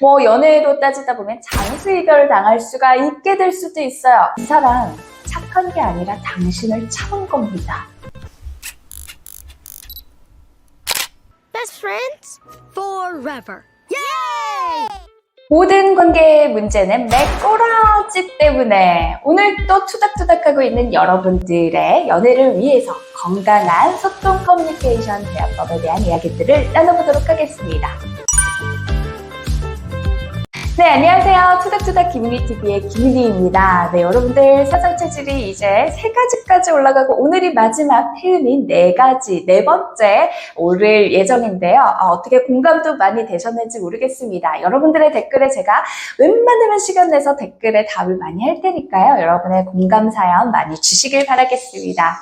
뭐 연애로 따지다 보면 장수 이별 당할 수가 있게 될 수도 있어요. 이 사람 착한 게 아니라 당신을 참은 겁니다. Best friends forever. 모든 관계의 문제는 매꼬라지 때문에 오늘 또 투닥투닥하고 있는 여러분들의 연애를 위해서 건강한 소통 커뮤니케이션 대화법에 대한 이야기들을 나눠보도록 하겠습니다. 네, 안녕하세요. 투닥투닥 김유니TV의 김유니입니다. 네, 여러분들 사상 체질이 이제 세 가지까지 올라가고 오늘이 마지막 태음인 네 가지, 네 번째 오를 예정인데요. 어, 어떻게 공감도 많이 되셨는지 모르겠습니다. 여러분들의 댓글에 제가 웬만하면 시간 내서 댓글에 답을 많이 할 테니까요. 여러분의 공감 사연 많이 주시길 바라겠습니다.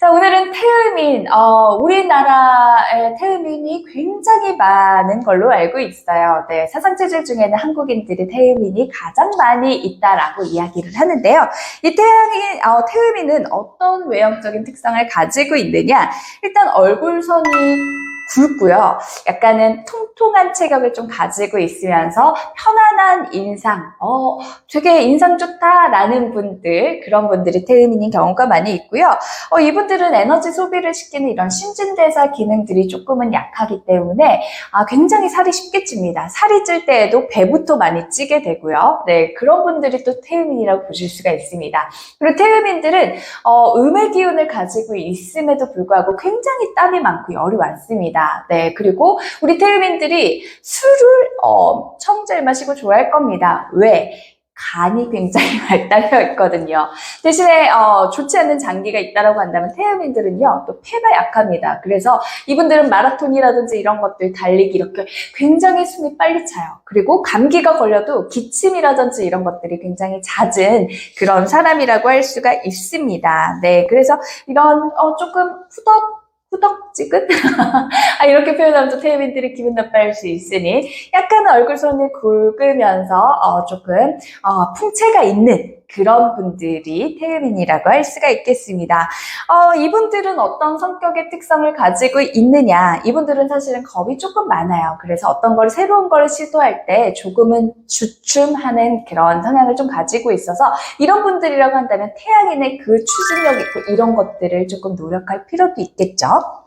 자, 오늘은 태음인, 어, 우리나라의 태음인이 굉장히 많은 걸로 알고 있어요. 네, 사상 체질 중에는 한국 인들이 태음인이 가장 많이 있다라고 이야기를 하는데요. 이 태양인, 어, 태음인은 어떤 외형적인 특성을 가지고 있느냐? 일단 얼굴선이 굵고요. 약간은 통통한 체격을 좀 가지고 있으면서 편안한 인상, 어, 되게 인상 좋다라는 분들, 그런 분들이 태음인인 경우가 많이 있고요. 어, 이분들은 에너지 소비를 시키는 이런 신진대사 기능들이 조금은 약하기 때문에 아, 굉장히 살이 쉽게 찝니다. 살이 찔 때에도 배부터 많이 찌게 되고요. 네, 그런 분들이 또 태음인이라고 보실 수가 있습니다. 그리고 태음인들은 어, 음의 기운을 가지고 있음에도 불구하고 굉장히 땀이 많고 열이 많습니다. 네, 그리고 우리 태음인들이 술을 어, 청제일 마시고 좋아할 겁니다. 왜? 간이 굉장히 발달되어 있거든요. 대신에 어, 좋지 않은 장기가 있다라고 한다면 태음인들은요 또 폐가 약합니다. 그래서 이분들은 마라톤이라든지 이런 것들 달리기 이렇게 굉장히 숨이 빨리 차요. 그리고 감기가 걸려도 기침이라든지 이런 것들이 굉장히 잦은 그런 사람이라고 할 수가 있습니다. 네, 그래서 이런 어, 조금 후덕 후덕지근? 아, 이렇게 표현하면 또 태민들이 기분 나빠할 수 있으니 약간 얼굴 선이 굵으면서 어, 조금 어, 풍채가 있는 그런 분들이 태음인이라고 할 수가 있겠습니다. 어, 이분들은 어떤 성격의 특성을 가지고 있느냐? 이분들은 사실은 겁이 조금 많아요. 그래서 어떤 걸 새로운 걸 시도할 때 조금은 주춤하는 그런 성향을 좀 가지고 있어서 이런 분들이라고 한다면 태양인의 그 추진력 있고 이런 것들을 조금 노력할 필요도 있겠죠.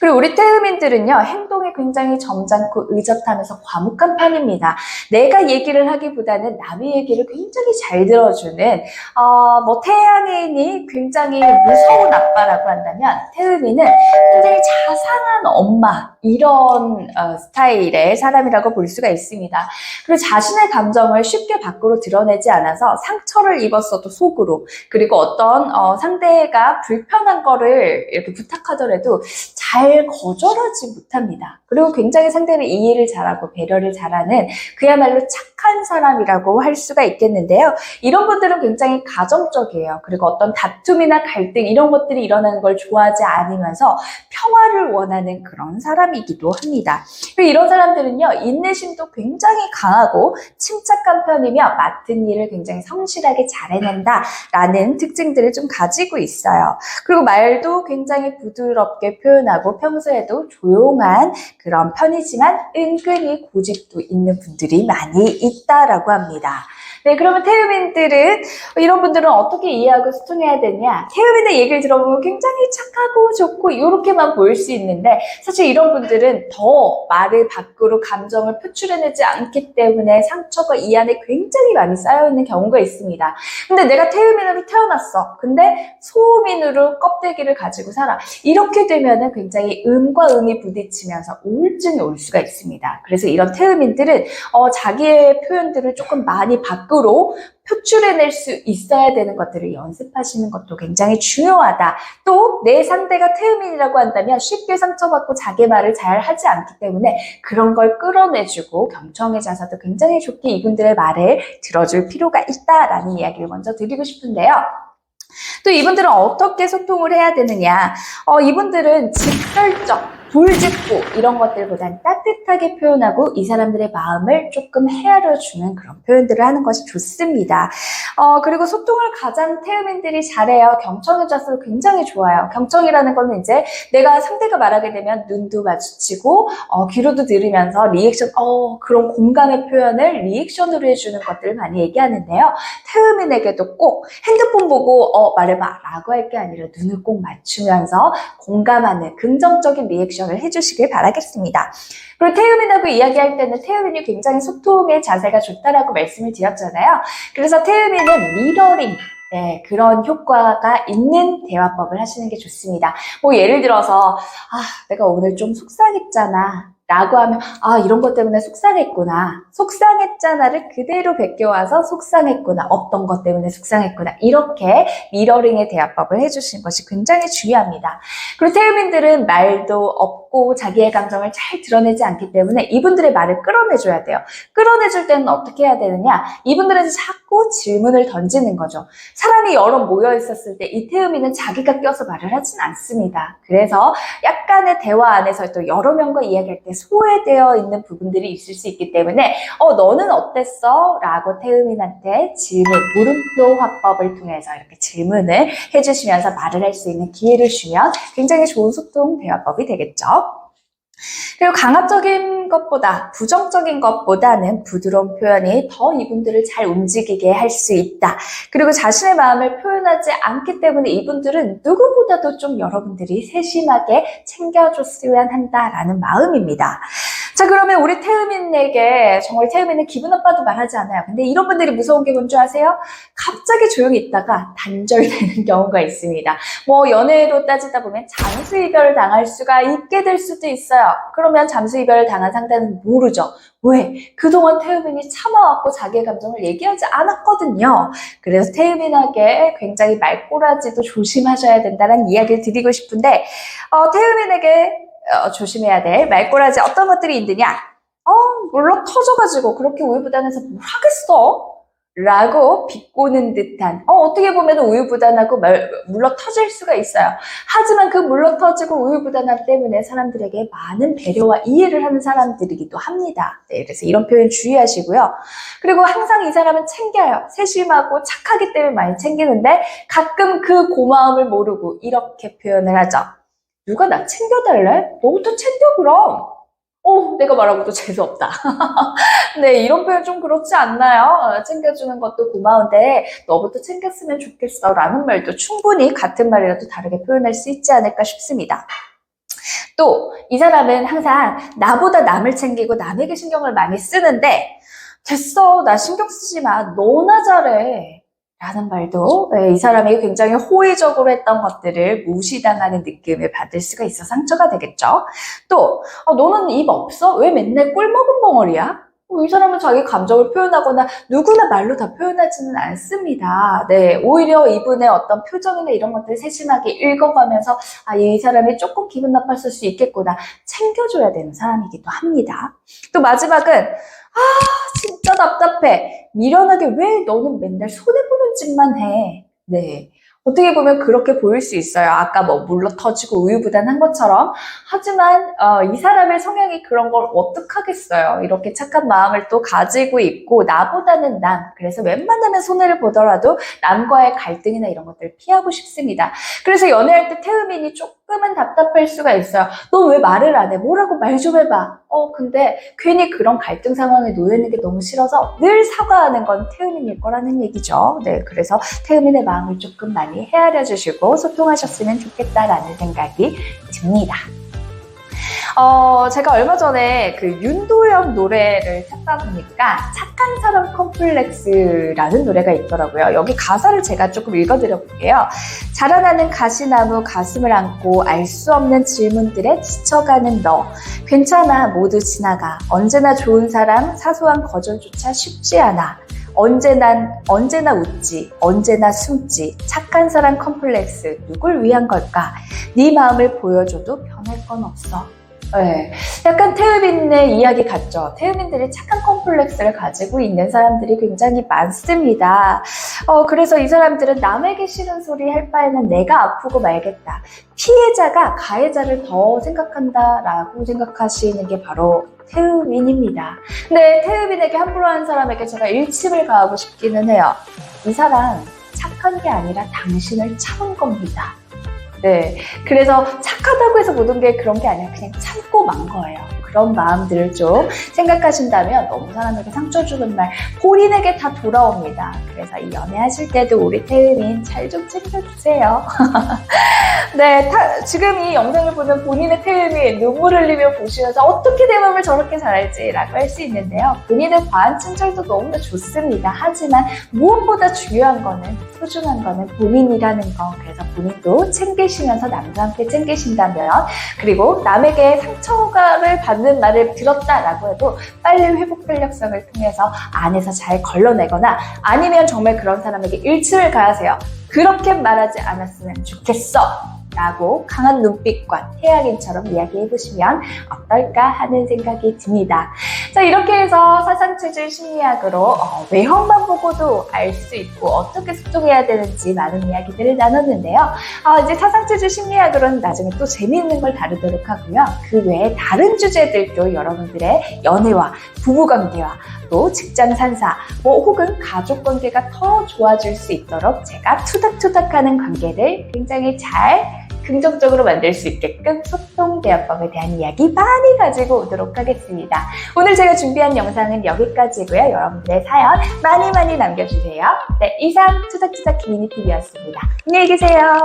그리고 우리 태음인들은요, 행동이 굉장히 점잖고 의젓하면서 과묵한 편입니다. 내가 얘기를 하기보다는 남의 얘기를 굉장히 잘 들어주는, 어, 뭐, 태양인이 굉장히 무서운 아빠라고 한다면, 태음인은 굉장히 자상한 엄마, 이런 어, 스타일의 사람이라고 볼 수가 있습니다. 그리고 자신의 감정을 쉽게 밖으로 드러내지 않아서 상처를 입었어도 속으로, 그리고 어떤 어, 상대가 불편한 거를 이렇게 부탁하더라도 잘 거절하지 못합니다. 그리고 굉장히 상대를 이해를 잘하고 배려를 잘하는 그야말로 착한 사람이라고 할 수가 있겠는데요. 이런 분들은 굉장히 가정적이에요. 그리고 어떤 다툼이나 갈등 이런 것들이 일어나는 걸 좋아하지 않으면서 평화를 원하는 그런 사람이기도 합니다. 이런 사람들은요, 인내심도 굉장히 강하고 침착한 편이며 맡은 일을 굉장히 성실하게 잘 해낸다라는 특징들을 좀 가지고 있어요. 그리고 말도 굉장히 부드럽게 표현하고 평소에도 조용한 그런 편이지만 은근히 고집도 있는 분들이 많이 있다라고 합니다. 네, 그러면 태음인들은 이런 분들은 어떻게 이해하고 소통해야 되냐? 태음인의 얘기를 들어보면 굉장히 착하고 좋고 이렇게만 보일 수 있는데 사실 이런 분들은 더 말을 밖으로 감정을 표출해내지 않기 때문에 상처가 이 안에 굉장히 많이 쌓여 있는 경우가 있습니다. 근데 내가 태음인으로 태어났어. 근데 소음인으로 껍데기를 가지고 살아. 이렇게 되면은 굉장히 음과 음이 부딪히면서 우울증이 올 수가 있습니다. 그래서 이런 태음인들은 어, 자기의 표현들을 조금 많이 밖으로 표출해낼 수 있어야 되는 것들을 연습하시는 것도 굉장히 중요하다. 또 내 상대가 태음인이라고 한다면 쉽게 상처받고 자기 말을 잘 하지 않기 때문에 그런 걸 끌어내주고 경청의 자세도 굉장히 좋게 이분들의 말을 들어줄 필요가 있다라는 이야기를 먼저 드리고 싶은데요. 또 이분들은 어떻게 소통을 해야 되느냐? 어, 이분들은 직설적, 돌직구 이런 것들보단 따뜻하게 표현하고 이 사람들의 마음을 조금 헤아려 주는 그런 표현들을 하는 것이 좋습니다. 어, 그리고 소통을 가장 태음인들이 잘해요. 경청의 자세도 굉장히 좋아요. 경청이라는 거는 이제 내가 상대가 말하게 되면 눈도 마주치고 어, 귀로도 들으면서 리액션, 어, 그런 공감의 표현을 리액션으로 해주는 것들을 많이 얘기하는데요. 태음인에게도 꼭 핸드폰 보고 어, 말해봐 라고 할 게 아니라 눈을 꼭 맞추면서 공감하는 긍정적인 리액션 을 해주시길 바라겠습니다. 그리고 태음인하고 이야기할 때는 태음인이 굉장히 소통의 자세가 좋다라고 말씀을 드렸잖아요. 그래서 태음인은 미러링 네, 그런 효과가 있는 대화법을 하시는 게 좋습니다. 뭐 예를 들어서 아 내가 오늘 좀 속상했잖아 라고 하면 아 이런 것 때문에 속상했구나 속상했잖아를 그대로 베껴와서 속상했구나 어떤 것 때문에 속상했구나 이렇게 미러링의 대화법을 해주시는 것이 굉장히 중요합니다. 그리고 태음인들은 말도 없고 자기의 감정을 잘 드러내지 않기 때문에 이분들의 말을 끌어내줘야 돼요. 끌어내줄 때는 어떻게 해야 되느냐 이분들은 자꾸 질문을 던지는 거죠. 사람이 여러 모여 있었을 때 이 태음이는 자기가 껴서 말을 하진 않습니다. 그래서 약간의 대화 안에서 또 여러 명과 이야기할 때 소외되어 있는 부분들이 있을 수 있기 때문에 어 너는 어땠어? 라고 태음인한테 질문 물음표 화법을 통해서 이렇게 질문을 해주시면서 말을 할 수 있는 기회를 주면 굉장히 좋은 소통 대화법이 되겠죠. 그리고 강압적인 것보다 부정적인 것보다는 부드러운 표현이 더 이분들을 잘 움직이게 할 수 있다. 그리고 자신의 마음을 표현하지 않기 때문에 이분들은 누구보다도 좀 여러분들이 세심하게 챙겨줬으면 한다라는 마음입니다. 자, 그러면 우리 태음인에게 정말 태음인은 기분 나빠도 말하지 않아요. 근데 이런 분들이 무서운 게 뭔지 아세요? 갑자기 조용히 있다가 단절되는 경우가 있습니다. 뭐 연애로 따지다 보면 잠수 이별 당할 수가 있게 될 수도 있어요. 그러면 잠수 이별을 당한 상대는 모르죠. 왜? 그동안 태음인이 참아왔고 자기의 감정을 얘기하지 않았거든요. 그래서 태음인에게 굉장히 말꼬라지도 조심하셔야 된다는 이야기를 드리고 싶은데 어, 태음인에게 어, 조심해야 될 말꼬라지 어떤 것들이 있느냐? 어, 물러 터져가지고 그렇게 우유부단해서 뭘 하겠어? 라고 비꼬는 듯한 어, 어떻게 보면 우유부단하고 말, 물러 터질 수가 있어요. 하지만 그 물러 터지고 우유부단함 때문에 사람들에게 많은 배려와 이해를 하는 사람들이기도 합니다. 네, 그래서 이런 표현 주의하시고요. 그리고 항상 이 사람은 챙겨요. 세심하고 착하기 때문에 많이 챙기는데 가끔 그 고마움을 모르고 이렇게 표현을 하죠. 누가 나 챙겨달래? 너부터 챙겨 그럼. 어, 내가 말하고도 재수없다. 네, 이런 표현 좀 그렇지 않나요? 어, 챙겨주는 것도 고마운데 너부터 챙겼으면 좋겠어 라는 말도 충분히 같은 말이라도 다르게 표현할 수 있지 않을까 싶습니다. 또 이 사람은 항상 나보다 남을 챙기고 남에게 신경을 많이 쓰는데 됐어 나 신경 쓰지 마 너나 잘해 라는 말도 네, 이 사람이 굉장히 호의적으로 했던 것들을 무시당하는 느낌을 받을 수가 있어 상처가 되겠죠. 또 어, 너는 입 없어? 왜 맨날 꿀 먹은 벙어리야? 어, 이 사람은 자기 감정을 표현하거나 누구나 말로 다 표현하지는 않습니다. 네, 오히려 이분의 어떤 표정이나 이런 것들을 세심하게 읽어가면서 아, 이 사람이 조금 기분 나빴을 수 있겠구나 챙겨줘야 되는 사람이기도 합니다. 또 마지막은 아 진짜 답답해. 미련하게 왜 너는 맨날 손해보는 짓만 해. 네. 어떻게 보면 그렇게 보일 수 있어요. 아까 뭐 물러 터지고 우유부단한 것처럼. 하지만 어, 이 사람의 성향이 그런 걸 어떡하겠어요. 이렇게 착한 마음을 또 가지고 있고 나보다는 남. 그래서 웬만하면 손해를 보더라도 남과의 갈등이나 이런 것들을 피하고 싶습니다. 그래서 연애할 때 태음인이 조금 은 답답할 수가 있어요. 너 왜 말을 안 해? 뭐라고 말 좀 해봐. 어, 근데 괜히 그런 갈등 상황에 놓여 있는 게 너무 싫어서 늘 사과하는 건 태음인일 거라는 얘기죠. 네, 그래서 태음인의 마음을 조금 많이 헤아려 주시고 소통하셨으면 좋겠다라는 생각이 듭니다. 어, 제가 얼마 전에 그 윤도현 노래를 찾다 보니까 착한 사람 컴플렉스라는 노래가 있더라고요. 여기 가사를 제가 조금 읽어드려 볼게요. 자라나는 가시나무 가슴을 안고 알 수 없는 질문들에 지쳐가는 너. 괜찮아, 모두 지나가. 언제나 좋은 사람, 사소한 거절조차 쉽지 않아. 언제나, 언제나 웃지, 언제나 숨지, 착한 사람 컴플렉스, 누굴 위한 걸까? 네 마음을 보여줘도 변할 건 없어. 네, 약간 태음인의 이야기 같죠. 태음인들이 착한 컴플렉스를 가지고 있는 사람들이 굉장히 많습니다. 어, 그래서 이 사람들은 남에게 싫은 소리 할 바에는 내가 아프고 말겠다. 피해자가 가해자를 더 생각한다라고 생각하시는 게 바로 태음인입니다. 근데 태음인에게 함부로 하는 사람에게 제가 일침을 가하고 싶기는 해요. 이 사람 착한 게 아니라 당신을 참은 겁니다. 네. 그래서 착하다고 해서 모든 게 그런 게 아니라 그냥 참고 만 거예요. 그런 마음들을 좀 생각하신다면 너무 사람에게 상처 주는 말 본인에게 다 돌아옵니다. 그래서 이 연애하실 때도 우리 태은인 잘 좀 챙겨주세요. 네, 타- 지금 이 영상을 보는 본인의 태음이 눈물 흘리며 보시면서 어떻게 내 마음을 저렇게 잘할지라고 할 수 있는데요. 본인의 과한 친절도 너무나 좋습니다. 하지만 무엇보다 중요한 거는 소중한 거는 본인이라는 거. 그래서 본인도 챙기시면서 함께 챙기신다면 그리고 남에게 상처를 받는 말을 들었다라고 해도 빨리 회복 탄력성을 통해서 안에서 잘 걸러내거나 아니면 정말 그런 사람에게 일침을 가하세요. 그렇게 말하지 않았으면 좋겠어. 라고 강한 눈빛과 태양인처럼 이야기해 보시면 어떨까 하는 생각이 듭니다. 자, 이렇게 해서 사상체질 심리학으로 어, 외형만 보고도 알 수 있고 어떻게 소통해야 되는지 많은 이야기들을 나눴는데요. 아, 이제 사상체질 심리학으로는 나중에 또 재미있는 걸 다루도록 하고요. 그 외에 다른 주제들도 여러분들의 연애와 부부관계와 또 직장 산사, 뭐 혹은 가족 관계가 더 좋아질 수 있도록 제가 투닥투닥하는 관계를 굉장히 잘 긍정적으로 만들 수 있게끔 소통 대화법에 대한 이야기 많이 가지고 오도록 하겠습니다. 오늘 제가 준비한 영상은 여기까지고요. 여러분들의 사연 많이 많이 남겨주세요. 네, 이상 투닥투닥 김미니TV였습니다. 안녕히 계세요.